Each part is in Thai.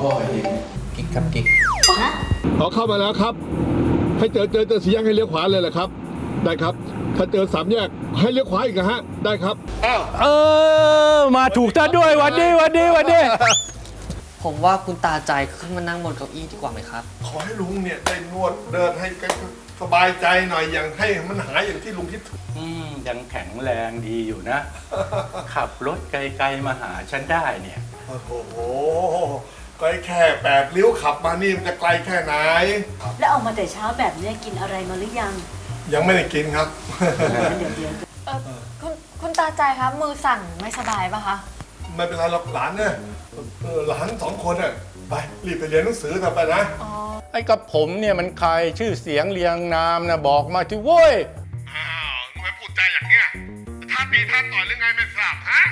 พ่อเองกิ๊กครับกิ๊กฮะขอเข้ามาแล้วครับ ให้เจอเจอเจอสี่แยกให้เลี้ยวขวาเลยแหละครับ ได้ครับ ถ้าเจอสามแยกให้เลี้ยวขวาอีกนะฮะ ได้ครับเออ มาถูกซะด้วยหวันดีหวันดีหวันดีผมว่าคุณตาใจขึ้นมานั่งบนเก้าอี้ดีกว่าไหมครับ ขอให้ลุงเนี่ยได้นวดเดินให้แกสบายใจหน่อยอย่างให้มันหายอย่างที่ลุงคิดถึงอืมยังแข็งแรงดีอยู่นะ ขับรถไกลๆมาหาฉันได้เนี่ย โอ้โหก็แค่แปดเลี้ยวขับมานี่มันจะไกลแค่ไหน แล้วออกมาแต่เช้าแบบเนี้ยกินอะไรมาหรือยังยังไม่ได้กินครับ เดี๋ยวเดี๋ยวเอ่อคุณคุณตาใจคะมือสั่นไม่สบายปะคะ ไม่เป็นไรหรอกหลานเนี่ยเออหลานสองคนน่ะไปรีบไปเรียนหนังสือเถอะไปนะอ๋อไอ้กับผมเนี่ยมันใครชื่อเสียงเรียงนามนะบอกมาที่โว้ย อ้าวทำไมพูดใจอย่างเนี้ยท่าตีท่าต่อยหรือไงไม่ทราบฮะ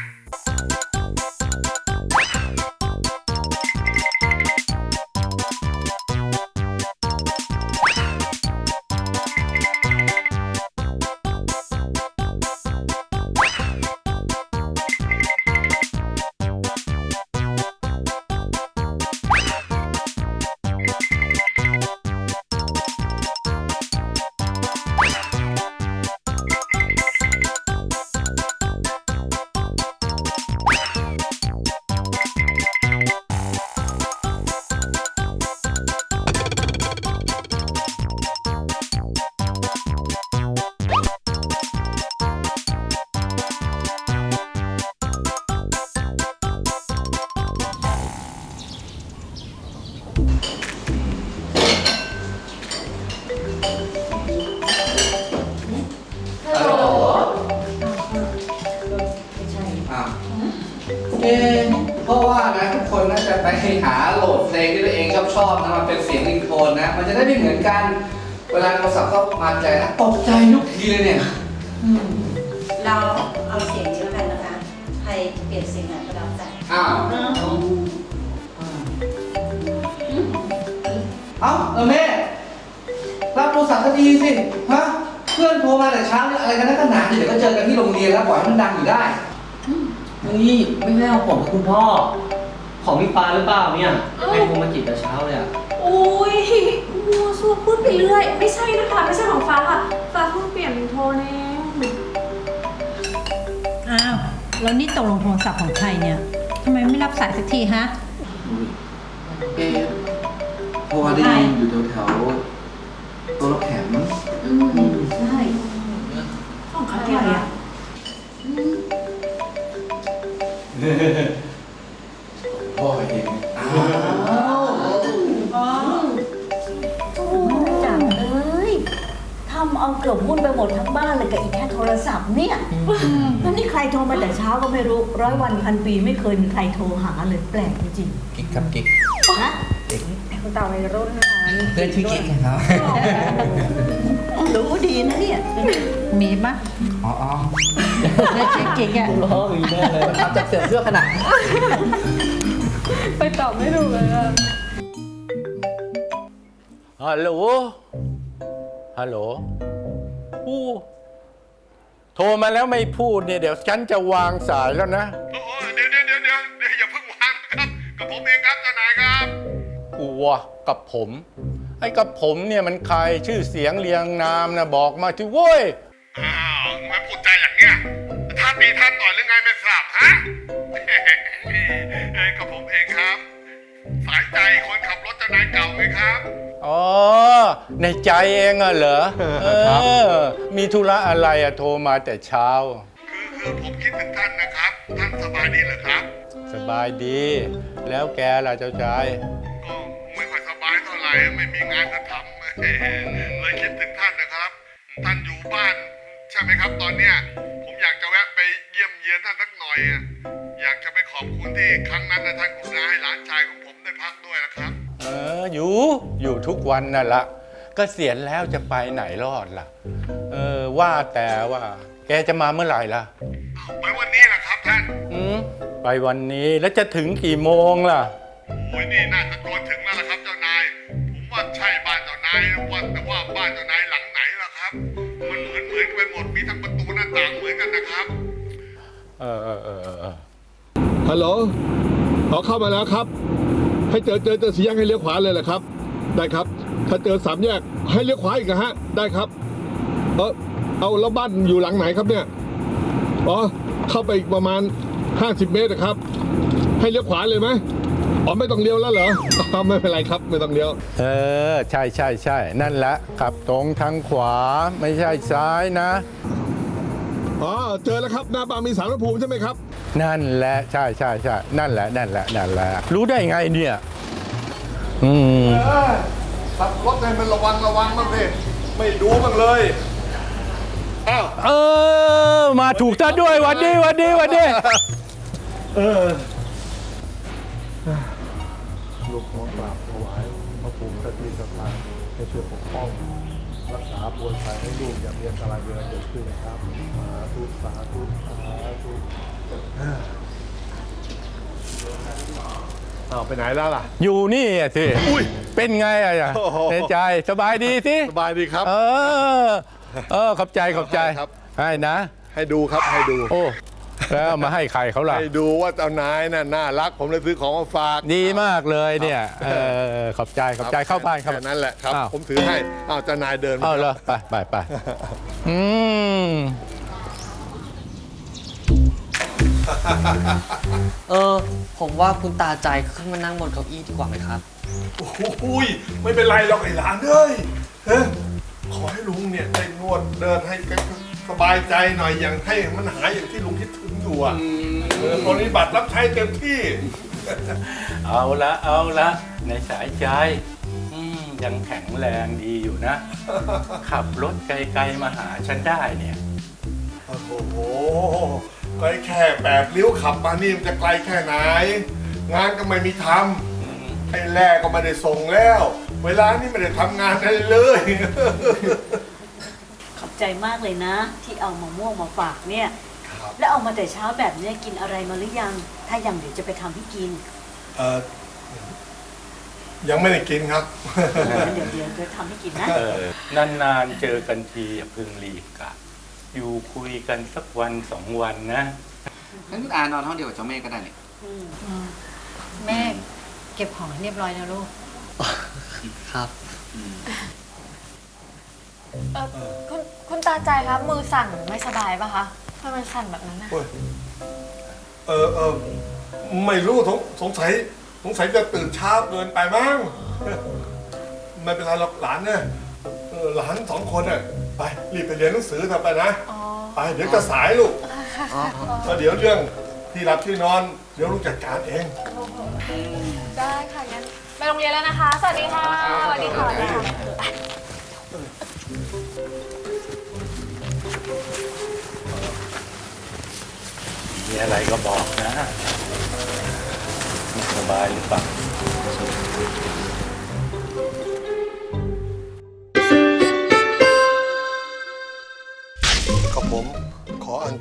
คนน่าจะไปหาโหลดเพลงที่ตัวเองชอบชอบๆนะมาเป็นเสียงริงโทนนะ มันจะได้ไม่เหมือนกัน เวลาโทรศัพท์เข้ามาใจนะตกใจทุกทีเลยเนี่ยเราเอาเสียงนี้แล้วกันนะคะ ใครเปลี่ยนเสียงไหนก็แล้วแต่อ้าวเอ้าเออแม่รับโทรศัพท์สักทีสิฮะเพื่อนโทรมาแต่เช้าเนี่ยอะไรกันนักกันหนาเดี๋ยวก็เจอกันที่โรงเรียนแล้วปล่อยให้มันดังอยู่ได้นี่ไม่ใช่เอาผมกับคุณพ่อ ของพี่ฟ้าหรือเปล่าเนี่ยให้โทรมาจีบแต่เช้าเลยอะอุ้ยมัวซัวพูดไปเรื่อย ไม่ใช่นะคะไม่ใช่ของฟ้าค่ะ ฟ้าเพิ่งเปลี่ยนเป็นโทรเองอ้าว แล้วนี่ตกลงโทรศัพท์ของใครเนี่ยทำไมไม่รับสายสักทีฮะ เอ๊ะเพราะว่าได้ยินอยู่แถวๆตัวรถแข็มอืมใช่ของใครใครอะอะ พ่อเองอ้าวจังเอ้ยทำเอาเกือบวุ่นไปหมดทั้งบ้านเลยกับอีกแค่โทรศัพท์เนี่ยแล้วนี่ใครโทรมาแต่เช้าก็ไม่รู้ร้อยวันพันปีไม่เคยมีใครโทรหาเลยแปลกจริงกิ๊กครับกิ๊กๆฮะคุณตาวัยรุ่นนะคะเพื่อนชื่อกิ๊กครับ รู้ดีนะเนี่ยมีปะอ๋ออ๋อเพื่อนเจ๊เก๋อะพ่อมีแน่เลยทำจากเสือเสื้อขนาดไป ตอบไม่ถูกเลยอะฮัลโหล ฮัลโหลอู้โทรมาแล้วไม่พูดเนี่ยเดี๋ยวฉันจะวางสายแล้วนะ โอ้โหเดี๋ยวเดี๋ยวเดี๋ยวเดี๋ยวเดี๋ยวอย่าเพิ่งวางนะครับกับผมเองครับเจ้านายครับ อัวกับผม ไอ้กับผมเนี่ยมันใครชื่อเสียงเรียงนามนะบอกมาที่โว้ย อ้าวทำไมพูดใจอย่างเนี้ยท่าตีท่าต่อย อ๋อ ในใจเองอะเหรอ เออ มีธุระอะไรอะโทรมาแต่เช้า คือคือผมคิดถึงท่านนะครับ ท่านสบายดีเหรอครับ สบายดี แล้วแกล่ะเจ้าชายก็ไม่ค่อยสบายเท่าไหร่ไม่มีงานจะทำเลยคิดถึงท่านนะครับ ท่านอยู่บ้าน ใช่ไหมครับ ตอนเนี้ยผมอยากจะแวะไปเยี่ยมเยียนท่านสักหน่อยอะอยากจะไปขอบคุณที่ครั้งนั้นนะท่านกรุณาให้หลานชายของผมได้พักด้วยนะครับ เอออยู่อยู่ทุกวันนั่นละก็เสียณแล้วจะไปไหนรอดล่ะ เออว่าแต่ว่า แกจะมาเมื่อไหร่ล่ะ ไปวันนี้แหละครับท่านอืมไปวันนี้แล้วจะถึงกี่โมงล่ะ โอ้ยนี่น่าจะจวนถึงแล้วล่ะครับเจ้านาย ผมว่าใช่บ้านเจ้านายว่าแต่ว่าบ้านเจ้านายหลังไหนล่ะครับ มันเหมือนเหมือนกันไปหมดมีทั้งประตูหน้าต่างเหมือนกันนะครับ เออเออเออเออฮัลโหลเอาเข้ามาแล้วครับ ให้เจอเจอเจอสีแยกให้เลี้ยวขวาเลยแหละครับ ได้ครับ ถ้าเจอสามแยกให้เลี้ยวขวาอีกนะฮะ ได้ครับเออเอาแล้วบ้านอยู่หลังไหนครับเนี่ยอ๋อเข้าไปอีกประมาณ 50 เมตรนะครับ ให้เลี้ยวขวาเลยไหมอ๋อไม่ต้องเลี้ยวแล้วเหรออ๋อไม่เป็นไรครับไม่ต้องเลี้ยว เออ ใช่ใช่ใช่นั่นแหละขับตรงทางขวาไม่ใช่ซ้ายนะอ๋อเจอแล้วครับหน้าบ้านมีสารพระภูมิใช่ไหมครับ นั่นแหละใช่ใช่ใช่นั่นแหละนั่นแหละนั่นแหละรู้ได้ไงเนี่ย อืมขับรถให้มันระวังระวังบ้างสิไม่ดูบ้างเลยอ้าวเออ มาถูกท่านด้วยหวันดีหวันดีหวันดีเออลูกขอกราบถวายพระภูมิสถิตสถานให้ช่วยปกป้อง รักษาปวดภัยให้ลูกอย่ามีอันตรายเวลาเกิดขึ้นนะครับสาธุสาธุสาธุ อ้าวไปไหนแล้วล่ะ อยู่นี่อะสิอุ้ย เป็นไงอะโอ้โห ในใจสบายดีสิ สบายดีครับ เออ เออ ขอบใจขอบใจครับ ให้นะ ให้ดูครับให้ดู โอ้ แล้วเอามาให้ใครเขาล่ะ ให้ดูว่าเจ้านายน่ะน่ารัก ผมเลยซื้อของมาฝากดีมากเลยเนี่ย เออ ขอบใจขอบใจเข้าบ้านครับ แค่นั้นแหละครับ อ้าว ผมถือให้อ้าวเจ้านายเดินมเอาคเลรัยบไปไปไปอืม เออ ผมว่าคุณตาใจขึ้นมานั่งบนเก้าอี้ดีกว่าไหมครับ โอ้ยไม่เป็นไรหรอกไอ้หลานเอ้ยเฮ้ยขอให้ลุงเนี่ยได้นวดเดินให้แกสบายใจหน่อยอย่างให้มันหายอย่างที่ลุงคิดถึงอยู่อะเออปฏิบัติรับใช้เต็มที่ เอาละเอาละในสายใจอืมยังแข็งแรงดีอยู่นะ ขับรถไกลๆมาหาฉันได้เนี่ย โอ้โห ไกลแค่แปดเลี้ยวขับมานี่มันจะไกลแค่ไหน งานก็ไม่มีทำไอ้แรกก็ไม่ได้ส่งแล้ว เวลานี่ไม่ได้ทำงานอะไรเลย ขอบใจมากเลยนะ ที่เอามะม่วงมาฝากเนี่ยแล้วเอามาแต่เช้าแบบเนี้ยกินอะไรมาหรือยัง ถ้ายังเดี๋ยวจะไปทำให้กินเออยังไม่ได้กินครับ งั้นเดี๋ยวเดี๋ยวจะทำให้กินนะ เออนานๆเจอกันทีอย่าเพึ่งรีบกะ อยู่คุยกันสักวันสองวันนะงั้นอานอนห้องเดียวกับเจ้าเมฆก็ได้นี่แม่เก็บของให้เรียบร้อยนะลูก ครับเออคุณคุณตาใจคะมือสั่นไม่สบายป่ะคะทำไมสั่นแบบนั้นนะโอ้ยเออเออไม่รู้สงสงสัยสงสัยจะตื่นเช้าเกินไปมั้งไม่เป็นไรหรอกหลานเนี่ยเออหลานสองคนเนี่ย ไปรีบไปเรียนหนังสือทำไปนะอ๋อไปเดี๋ยวจะสายลูกแล้วเดี๋ยวเรื่องที่รับที่นอน เดี๋ยวลูกจัดการเอง ได้ค่ะงั้นไปโรงเรียนแล้วนะคะ สวัสดีค่ะ สวัสดีค่ะสวัสดีค่ะมีอะไรก็บอกนะไม่สบายหรือเปล่า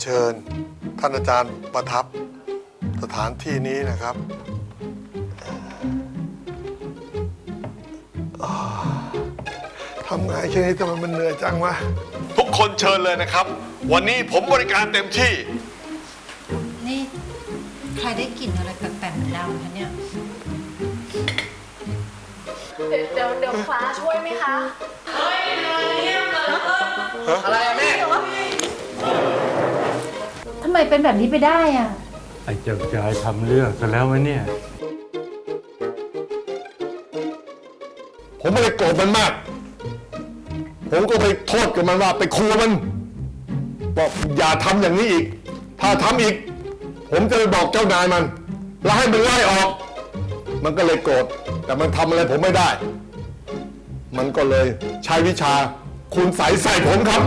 เชิญ ท่านอาจารย์ประทับสถานที่นี้นะครับอ่าทำงานแค่นี้ทำไมมันเหนื่อยจังวะทุกคนเชิญเลยนะครับ วันนี้ผมบริการเต็มที่ นี่ ใครได้กลิ่นอะไรแปลกๆเหมือนเราคะเนี่ย เดี๋ยวเดี๋ยวเดี๋ยวฟ้าช่วยไหมคะอะไรอะแม่ทำไมเป็นแบบนี้ไปได้อะ ไอ้เจ้าชายทำเรื่องซะแล้ววะเนี่ย ผมไม่ได้โกรธมันมาก ผมก็ไปโทษกับมันว่าไปครูมัน บอกอย่าทำอย่างนี้อีก ถ้าทำอีก ผมจะไปบอกเจ้านายมัน แล้วให้มันไล่ออก มันก็เลยโกรธ แต่มันทำอะไรผมไม่ได้ มันก็เลยใช้วิชาคุณใสยใส่ผมครับ